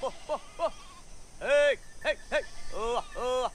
ほっほっほっ。へいへいへい。うわうわ。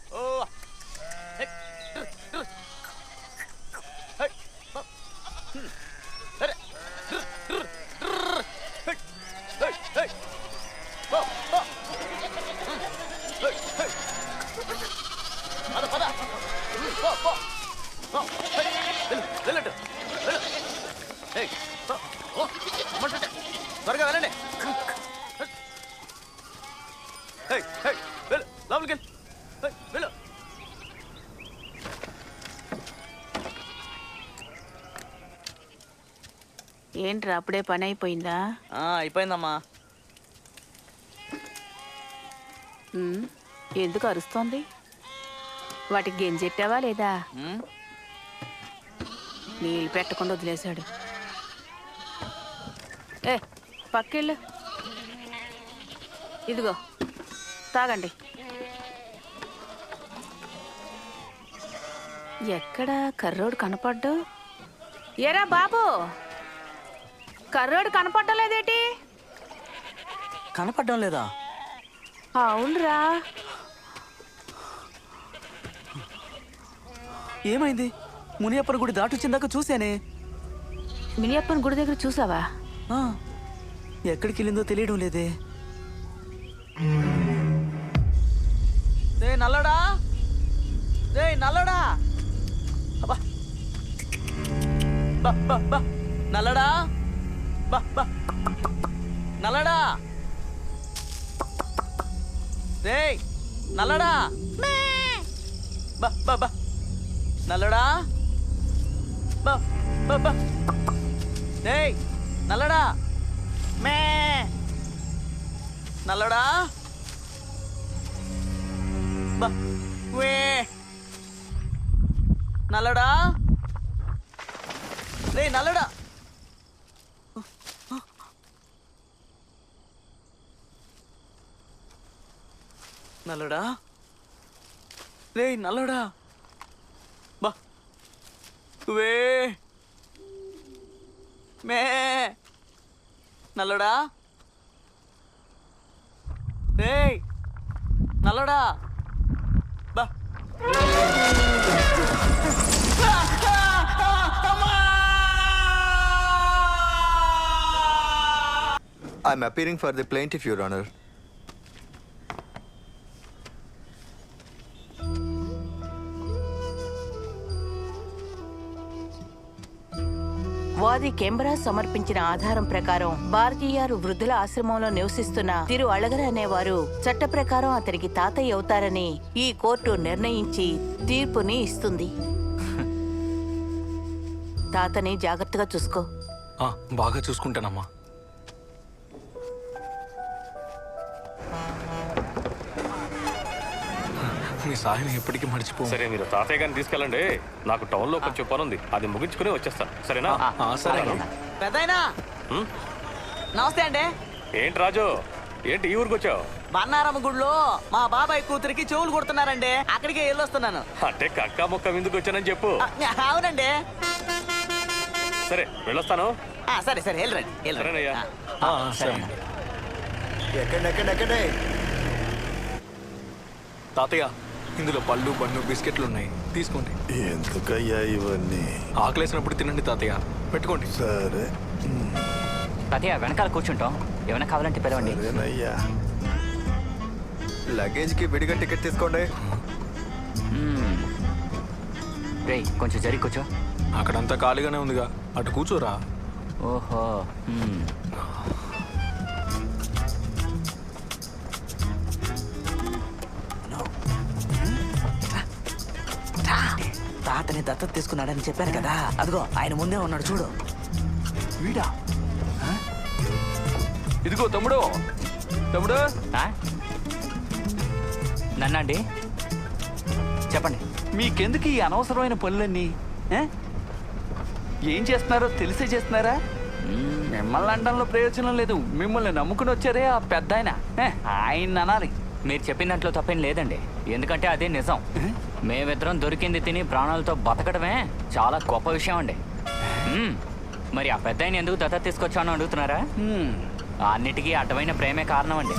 ఏంట్రా అప్పుడే పని అయిపోయిందా అయిపోయిందమ్మా. ఎందుకు అరుస్తోంది? వాటికి గెంజెట్టావా లేదా? నీళ్ళు పెట్టకుండా వదిలేశాడు. ఏ పక్కెళ్ళు. ఇదిగో తాగండి. ఎక్కడ కర్రోడు కనపడ్డు? ఏరా బాబు? కర్రోడు కనపడ్డం లేదేటి కనపడడం లేదా? అవునరా. ఏమైంది? మునియప్పని గుడి దాటొచ్చిందాక చూశానే. మినియప్పన్ గుడి దగ్గర చూసావా? ఆ, ఎక్కడికి వెళ్ళిందో తెలియడం లేదే. నల్లడా? నల్లడా? అబ్బా. బా బా బా. నల్లడా? బా బా నల్లడా రే నల్లడా బా బా బా నల్లడా బా బా బా రేయ్ నల్లడా మే నల్లడా బా వే నల్లడా రే నల్లడా నల్లడా రే నల్లడా బా వే మే నల్లడా రేయ్ నల్లడా బా I'm appearing for the plaintiff, Your Honor. వాది కెమెరా సమర్పించిన ఆధారం ప్రకారం భారతీయారు వృద్ధుల ఆశ్రమంలో నివసిస్తున్న తిరు అళగర అనేవారు చట్ట ప్రకారం అతనికి తాతయ్య అవుతారని ఈ కోర్టు నిర్ణయించి తీర్పుని ఇస్తుంది. తాతని జాగ్రత్తగా చూసుకో. బాగా చూసుకుంటానమ్మా. మీ సాయం ఎప్పటికీ మర్చిపో సరే మీరు తాతయ్య గారిని తీసుకెళ్ళండి. నాకు టౌన్లో కొంచెం పని ఉంది అది ముగించుకుని వచ్చేస్తాను. సరేనా? ఆ, సరే. పెద్దయినా? నమస్తే అండి. ఏంటి రాజు? ఏంటి ఈ ఊరికి వచ్చావు? బన్నారమ్మ గుడిలో మా బాబాయ్ కూతురికి చెవులు కుడుతున్నారండి. అక్కడికే వెళ్ళొస్తున్నాను. అంటే కక్క ముక్క విందుకు వచ్చానని చెప్పు. అవునండి. సరే వెళ్ళొస్తాను. ఆ, సరే సరే వెళ్ళరండి సరే. ఎక్కండి ఎక్కండి ఎక్కండి. తాతయ్య ఇందులో పళ్ళు బన్ను బిస్కెట్లు ఉన్నాయి. తీసుకోండి. ఎందుకయ్యా ఇవన్నీ? ఆకలేసినప్పుడు తినండి తాతయ్య. పెట్టుకోండి. సరే. తాతయ్య వెనకాల కూర్చుంటాం. ఏమైనా కావాలంటే పిలవండి. సరేనయ్యా. లగేజ్కి విడిగా టికెట్ తీసుకోండి. రే కొంచెం జరిగి కూర్చో. అక్కడంతా ఖాళీగానే ఉందిగా. అటు కూర్చోరా. ఓహో తాతని దత్తత తీసుకున్నాడని చెప్పాను కదా. అదిగో ఆయన ముందే ఉన్నాడు చూడు. వీడా? ఇదిగో తమ్ముడు. తమ్ముడు? నన్నండి చెప్పండి. మీకెందుకు ఈ అనవసరమైన పనులన్నీ? ఏ? ఏం చేస్తున్నారో తెలిసే చేస్తున్నారా? మిమ్మల్ని అనడంలో ప్రయోజనం లేదు. మిమ్మల్ని నమ్ముకుని వచ్చారే ఆ పెద్ద ఆయన ఆయన అనాలి. మీరు చెప్పిన దాంట్లో తప్పేం లేదండి. ఎందుకంటే అదే నిజం. మేమిద్దరం దొరికింది తిని ప్రాణాలతో బతకడమే చాలా గొప్ప విషయం అండి. మ్మ్. మరి ఆ పెద్ద ఎందుకు దత్త తీసుకొచ్చాను అడుగుతున్నారా. అన్నిటికీ అడ్డమైన ప్రేమే కారణం అండి.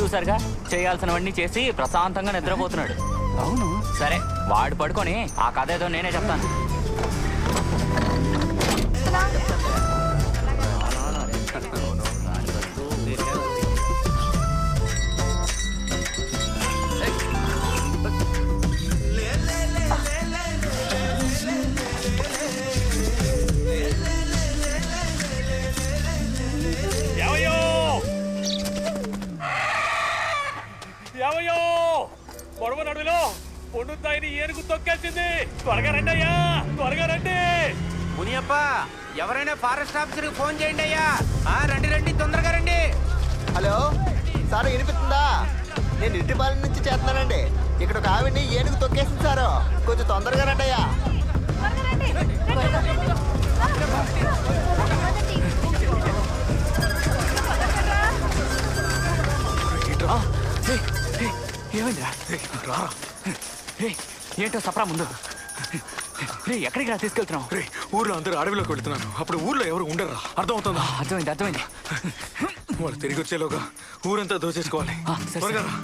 చూసారుగా? చేయాల్సినవన్నీ చేసి ప్రశాంతంగా నిద్రపోతున్నాడు. అవును? సరే వాడు పడుకొని ఆ కథ ఏదో నేనే చెప్తాను. పొడవ నడువులో పొండుతాయిని ఏనుగు తొక్కేసింది. త్వరగా రండి అయ్యా త్వరగా రండి. మునియప్ప ఎవరైనా ఫారెస్ట్ ఆఫీసర్కి ఫోన్ చేయండి అయ్యా. ఆ, రండి రండి తొందరగా రండి. హలో సార్ వినిపిస్తుందా? నేను ఇంటిపాలెం నుంచి చేస్తున్నానండి. ఇక్కడ ఒక ఆవిడ్ని ఏనుగు తొక్కేసింది సారు. కొంచెం తొందరగా రండి అయ్యా. ఏమైందిరా? రారా? ఏంటో సప్రా ముందు. రేయ్, ఎక్కడికి రా తీసుకెళ్తున్నావు? రే ఊర్లో అందరూ అడవిలోకి వెళ్తున్నాను అప్పుడు ఊర్లో ఎవరు ఉండరా అర్థమవుతుందా? అర్థమైంది అర్థమైంది. వాళ్ళు తిరిగి వచ్చేలోగా ఊరంతా దోచేసుకోవాలి. త్వరగా రా.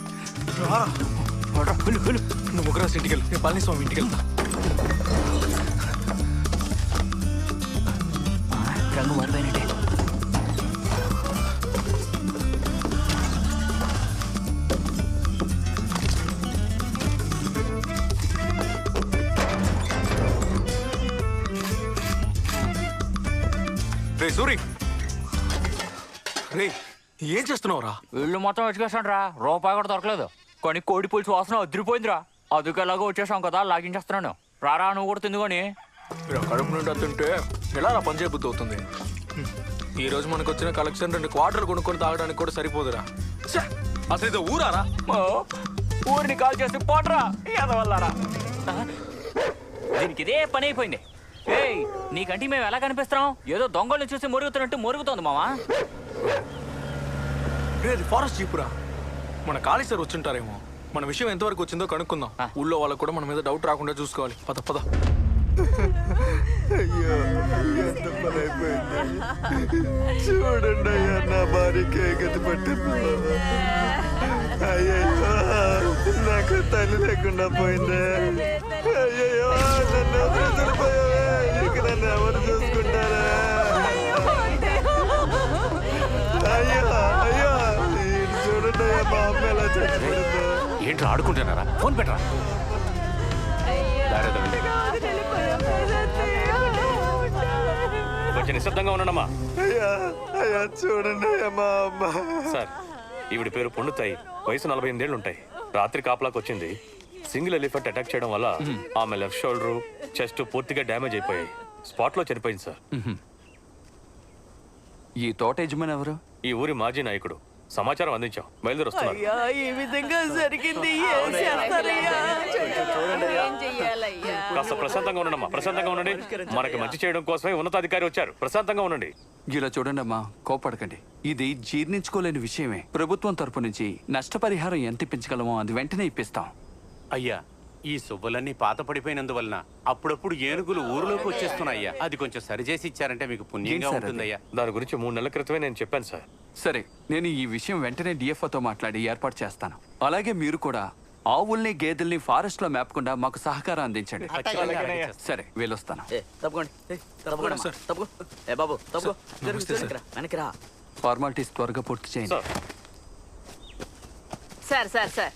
రారా. నువ్వు ముగ్గురాసి ఇంటికి వెళ్ళు నేను పళనిస్వామి ఇంటికి వెళ్తా రంగు మారిపోయినట్టే. సూరి. రే ఏం చేస్తున్నావురా? ఇల్లు మొత్తం వెతికేసాను రా రూపాయి కూడా దొరకలేదు. కానీ కోడి పులుసు వాసన అదిరిపోయిందిరా. అందుకు ఎలాగో వచ్చేసాం కదా లాగించేస్తున్నాను. రారా నువ్వు కూడా తిందుకొని కడుపు నుండి తింటే ఎలా రా పని చేయబుద్ధి అవుతుంది. ఈ రోజు మనకు వచ్చిన కలెక్షన్ రెండు క్వార్టర్లు కొనుక్కొని తాగడానికి కూడా సరిపోదురా! అసలు ఇది ఊరారా? ఊరిని కాల్ చేసి పోట్రా ఎదవల్లారా దీనికి ఇదే పని అయిపోయింది. ఏయ్ నీకంటే మేము ఎలా కనిపిస్తున్నాం? ఏదో దొంగల్ని చూసి మురుగుతున్నట్టు మురుగుతోంది మావా. అది ఫారెస్ట్ జీపురా మన కాళీ సార్ వచ్చుంటారేమో. మన విషయం ఎంతవరకు వచ్చిందో కనుక్కుందాం. ఊళ్ళో వాళ్ళకు కూడా మన మీద డౌట్ రాకుండా చూసుకోవాలి. పద పద. అయ్యో ఎంత పని అయిపోయింది చూడండి అయ్యా నా భార్యకి గతి పట్టింది అయ్యో నాకు తల్లి లేకుండా పోయిందే. అయ్యో నన్ను వదిలిపోయావే ఇక నన్ను ఎవరు చూసుకుంటారా? అయ్యో అయ్యో. ఇది చూడండి అయ్యా మా అమ్మ ఎలా చచ్చిపోయిందో. ఏంట్రా ఆడుకుంటున్నారా? ఫోన్ పెట్టరా. కొంచెం నిశ్శబ్దంగా అయ్యా అయ్యా చూడండి అయ్యా మా అమ్మ. సార్ ఈవిడ పేరు పొండుతాయి. వయసు నలభై ఎనిమిదేళ్ళు ఉంటాయి. రాత్రి కాపలాకి వచ్చింది. సింగిల్ ఎలిఫెంట్ అటాక్ చేయడం వల్ల ఆమె లెఫ్ట్ షోల్డర్ చెస్ట్ పూర్తిగా డ్యామేజ్ అయిపోయాయి. స్పాట్లో చనిపోయింది సార్ ఈ తోట యజమాని ఎవరు? ఈ ఊరి మాజీ నాయకుడు. సమాచారం అందించాం. బయలుదేరి వస్తున్నారు ఈ విధంగా జరిగింది. ఏం చేస్తారయ్యా? ఏం చెయ్యాలయ్యా కాస్త ప్రశాంతంగా ఉండండి ప్రశాంతంగా ఉండండి. మనకి మంచి చేయడం కోసమే ఉన్నతాధికారి వచ్చారు. ప్రశాంతంగా ఉండండి. ఇలా చూడండి అమ్మా కోపడకండి. ఇది జీర్ణించుకోలేని విషయమే. ప్రభుత్వం తరపు నుంచి నష్టపరిహారం ఎంత ఇప్పించగలమో అది వెంటనే ఇప్పిస్తాం. అయ్యా ఈ సువ్వలన్నీ పాత పడిపోయినందువలన అప్పుడప్పుడు ఏనుగులు ఊరిలోకి వచ్చేస్తున్నాయ్యా. అది కొంచెం సరిచేసి ఇచ్చారంటే మీకు పుణ్యంగా ఏంటి సార్ అది? ఉంటుందయ్యా. దాని గురించి మూడు నెలల క్రితమే నేను చెప్పాను సార్. సరే నేను ఈ విషయం వెంటనే డిఎఫ్ఓతో మాట్లాడి ఏర్పాటు చేస్తాను. అలాగే మీరు కూడా ఆవుల్ని గేదెల్ని ఫారెస్ట్లో మేపకుండా మాకు సహకారం అందించండి. సరే వెళ్ళొస్తాను. తప్పకోండి. తప్పకుండా సార్. తప్పుకో ఏ బాబు తప్పుకో. జరుగు వెనక్కి రా, వెనక్కి రా. ఫార్మాలిటీస్ త్వరగా పూర్తి చేయండి. Sir sir sir.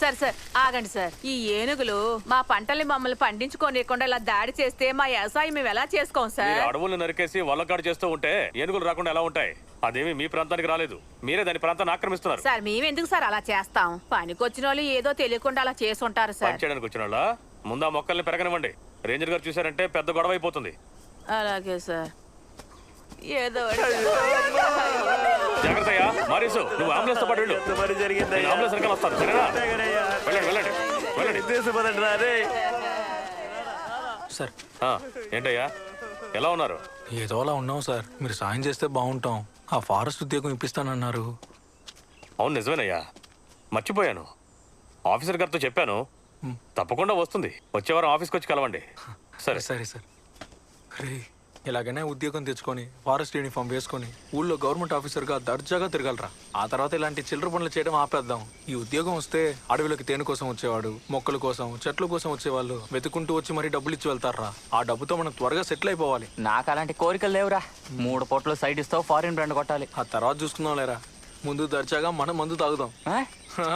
Sir sir ఆగండి సార్. ఈ ఏనుగులు మా పంటల్ని మమ్మల్ని పండించుకోనియకుండా ఇలా దాడి చేస్తే మా వ్యవసాయం మేము ఎలా చేసుకోం మీరు సార్? అడవులను నరికేసి వల్లకాడు చేస్తూ ఉంటే ఏనుగులు రాకుండా ఎలా ఉంటాయి? అదేమి మీ ప్రాంతానికి రాలేదు. మీరే దాని ప్రాంతాన్ని ఆక్రమిస్తున్నారు. సార్ మేమెందుకు సార్ అలా చేస్తాం? పనికొచ్చిన వాళ్ళు ఏదో తెలియకుండా అలా చేసి ఉంటారు సార్. పని చేయడానికి వచ్చిన వాళ్ళ ముందు ఆ మొక్కల్ని పెరగనివ్వండి. రేంజర్ గారు చూసారంటే పెద్ద గొడవ అయిపోతుంది. అలాగే సార్. ఏదో అయ్యా మారీసు నువ్వు అంబులెన్స్తో పాటు వెళ్ళు. నేను అంబులెన్స్ రకాలు వస్తాను సరేనా? వెళ్ళండి వెళ్ళండి వెళ్ళండి. సార్. ఆ, ఏంటయ్యా? ఎలా ఉన్నారు? ఏదో అలా ఉన్నాం సార్. మీరు సాయం చేస్తే బాగుంటాం. ఆ ఫారెస్ట్ ఉద్యోగం ఇప్పిస్తానన్నారు. అవును నిజమేనయ్యా. మర్చిపోయాను. ఆఫీసర్ గారితో చెప్పాను. తప్పకుండా వస్తుంది. వచ్చే వారం ఆఫీస్కి వచ్చి కలవండి సరే. సరే సార్. రే ఇలాగనే ఉద్యోగం తెచ్చుకొని ఫారెస్ట్ యూనిఫామ్ వేసుకొని ఊళ్ళో గవర్నమెంట్ ఆఫీసర్గా దర్జాగా తిరగలరా. ఆ తర్వాత ఇలాంటి చిల్లర పనులు చేయడం ఆపేద్దాం. ఈ ఉద్యోగం వస్తే అడవిలోకి తేనె కోసం వచ్చేవాడు మొక్కల కోసం చెట్ల కోసం వచ్చేవాళ్ళు వెతుకుంటూ వచ్చి మరీ డబ్బులు ఇచ్చి వెళ్తారా ఆ డబ్బుతో మనం త్వరగా సెటిల్ అయిపోవాలి. నాకు అలాంటి కోరికలు లేవురా. మూడు పొట్లు సైడ్ ఇస్తావు ఫారిన్ బ్రాండ్ కొట్టాలి. ఆ తర్వాత చూసుకుందాం లేరా ముందు దర్జాగా మనం మందు తాగుదాం.